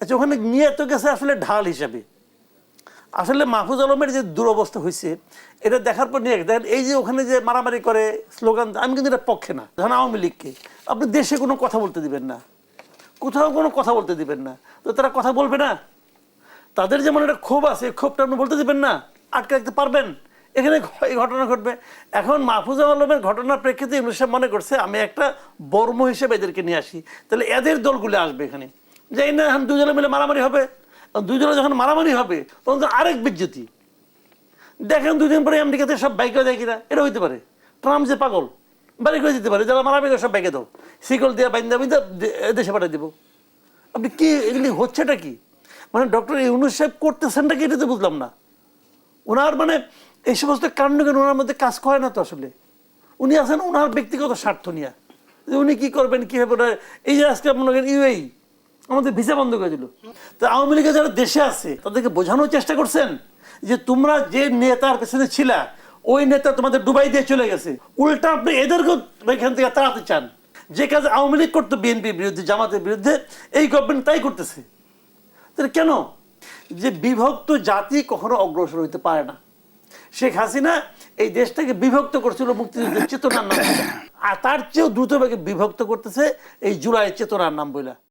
আচ্ছা ওখানে নিয়ে তো গেছে আসলে ঢাল হিসাবে। আসলে মাহফুজ আলমের যে দুরবস্থা হয়েছে এটা দেখার পর নিয়ে দেখেন, এই যে ওখানে যে মারামারি করে, স্লোগান, আমি কিন্তু এটা পক্ষে না। ধরেন আওয়ামী লীগকে, আপনি দেশে কোনো কথা বলতে দিবেন না। কোথাও কোনো কথা বলতে দিবেন না। তো তারা কথা বলবে না। তাদের যেমন একটা ক্ষোভ আছে ক্ষোভটা আপনি বলতে দিবেন না। আটকে রাখতে পারবেন। এখানে এই ঘটনা ঘটবে। এখন মাহফুজ আলমের ঘটনার প্রেক্ষিতে ইউনুস সাহেব মনে করছে, আমি একটা বর্ম হিসেবে এদেরকে নিয়ে আসি। তাহলে এদের দলগুলো আসবে এখানে। যে না, এখন দুজনে মিলে মারামারি হবে। দুজনে যখন মারামারি হবে, তখন তো আরেক বিজ্যুতি দেখেন দুদিন পরে আমেরিকাতে সব বাইকে দেয় কিনা, এটা হইতে পারে। ট্রাম্প যে পাগল, বাড়ি করে দিতে পারে, যারা মারামারি সব বাইকে দাও। শিকল দিয়ে বাইন্দা বাইন্দা দে- দেশে পাঠিয়ে দেবো। আপনি কি এগুলি হচ্ছেটা কি? মানে ডক্টর ইউনুস সাহেব করতেছেনটা কি, এটা তো বুঝলাম না। ওনার মানে এই সমস্ত কাণ্ড কেন ওনার মধ্যে কাজ করে না তো আসলে? উনি আছেন ওনার ব্যক্তিগত স্বার্থ নিয়ে। যে উনি কি করবেন, কি হবে এই যে আজকে মনে করেন ইউএই আমাদের ভিসা বন্ধ করে দিল। তো আওয়ামী লীগের যারা দেশে আছে, তাদেরকে বোঝানোর চেষ্টা করছেন যে তোমরা যে নেতার পেছনে ছিলা, ওই নেতা তোমাদের ডুবাই দিয়ে চলে গেছে। উল্টা আপনি এদেরকেও এখান থেকে তাড়াতে চান। যে কাজ আওয়ামী লীগ করতো বিএনপির বিরুদ্ধে, জামাতের বিরুদ্ধে, এই গভর্নমেন্ট তাই করতেছে। তাহলে কেন? যে বিভক্ত জাতি কখনো অগ্রসর হইতে পারে না। শেখ হাসিনা এই দেশটাকে বিভক্ত করছিল মুক্তিযুদ্ধের চেতনার নাম আর তার চেয়েও দ্রুতভাবে বিভক্ত করতেছে এই জুলাই চেতনার নাম বইলা।